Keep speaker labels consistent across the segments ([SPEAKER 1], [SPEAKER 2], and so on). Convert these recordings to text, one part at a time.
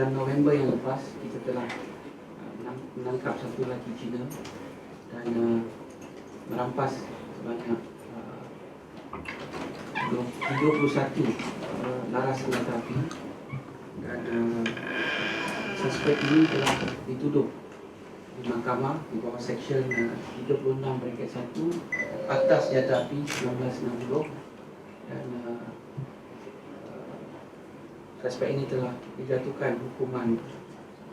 [SPEAKER 1] bulan November yang lepas kita telah uh, menang- menangkap satu lelaki Cina dan uh, merampas sebanyak uh, 31 uh, laras senjata api. Dan uh, suspek ini telah dituduh di mahkamah di bawah seksyen uh, 36 bracket 1 atas senjata api 1960 dan uh, suspek ini telah dijatuhkan hukuman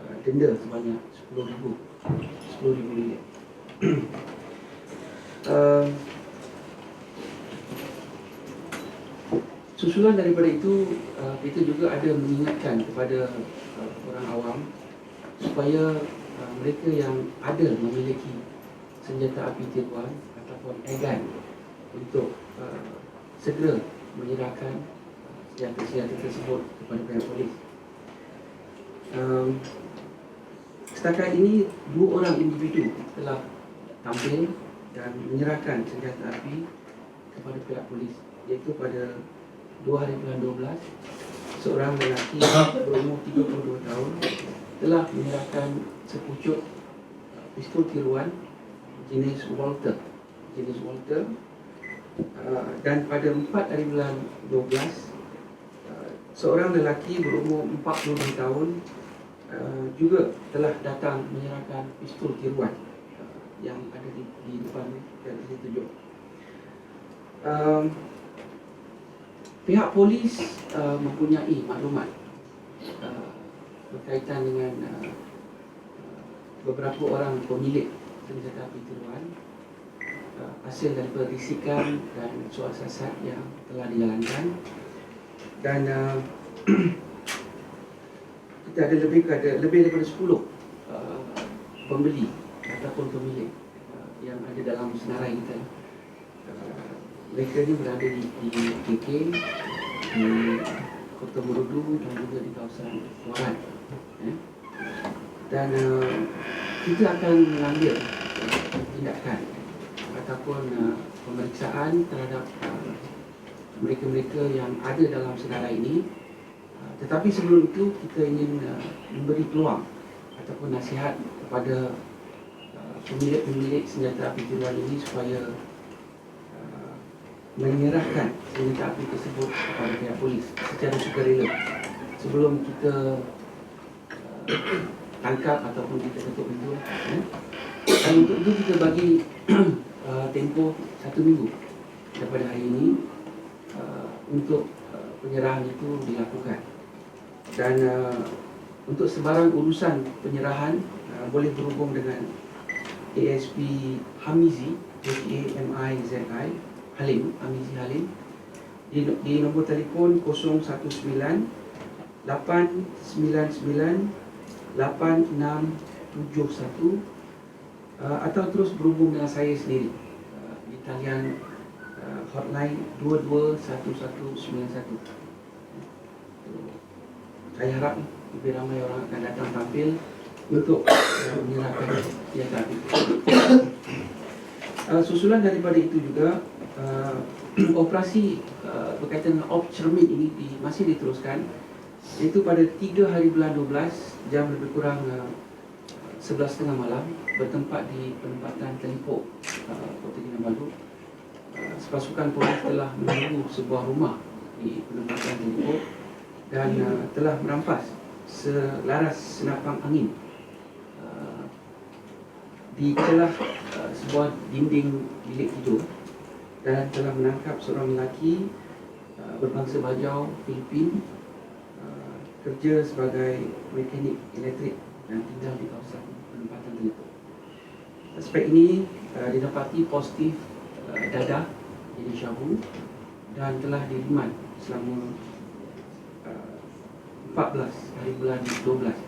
[SPEAKER 1] uh, denda sebanyak 10,000 10,000 ringgit. uh, Susulan daripada itu, uh, kita juga ada mengingatkan kepada uh, orang awam supaya uh, mereka yang ada memiliki senjata api tiruan ataupun egan untuk uh, segera menyerahkan uh, senjata-senjata tersebut kepada pihak polis. Um, setakat ini, dua orang individu telah tampil dan menyerahkan senjata api kepada pihak polis iaitu pada 2 hari bulan 12 seorang lelaki berumur 32 tahun telah menyerahkan sepucuk uh, pistol tiruan jenis Walter jenis Walter uh, dan pada 4 hari bulan 12 seorang lelaki berumur 42 tahun uh, juga telah datang menyerahkan pistol tiruan uh, yang ada di, di depan dan saya tunjuk. Um, pihak polis uh, mempunyai maklumat uh, berkaitan dengan uh, beberapa orang pemilik senjata api tiruan uh, hasil daripada risikan dan soal siasat yang telah dijalankan dan uh, kita ada lebih ada lebih daripada 10 uh, pembeli ataupun pemilik uh, yang ada dalam senarai kita uh, mereka ni berada di, di KK, di Kota Merudu dan juga di kawasan Waran. Ya. Dan uh, kita akan mengambil uh, tindakan ataupun uh, pemeriksaan terhadap uh, mereka-mereka yang ada dalam senarai ini. Uh, tetapi sebelum itu kita ingin uh, memberi peluang ataupun nasihat kepada uh, pemilik-pemilik senjata api tiruan ini supaya menyerahkan senjata api tersebut kepada pihak polis secara sukarela sebelum kita tangkap ataupun kita tutup pintu eh. dan untuk itu kita bagi tempoh satu minggu daripada hari ini untuk uh, penyerahan itu dilakukan. Dan uh, untuk sebarang urusan penyerahan uh, boleh berhubung dengan ASP Hamizi H-A-M-I-Z-I Halim, Amizi Halim. Di, di nombor telefon 019 899 8671 uh, atau terus berhubung dengan saya sendiri uh, di talian hotline 221191 saya harap lebih ramai orang akan datang tampil untuk menyerahkan senjata api. Uh, susulan daripada itu juga uh, operasi uh, berkaitan dengan op cermin ini di, masih diteruskan. Iaitu pada 3 hari bulan 12 jam lebih kurang uh, 11.30 malam bertempat di penempatan Telipok uh, Kota Kinabalu sepasukan polis telah menunggu sebuah rumah di penempatan Telipok dan uh, telah merampas selaras senapang angin uh, di celah uh, sebuah dinding bilik tidur dan telah menangkap seorang lelaki uh, berbangsa Bajau Filipin uh, kerja sebagai mekanik elektrik dan tinggal di kawasan penempatan telefon. Aspek ini uh, didapati positif uh, dadah jadi syabu dan telah diriman selama uh, 14 hari bulan 12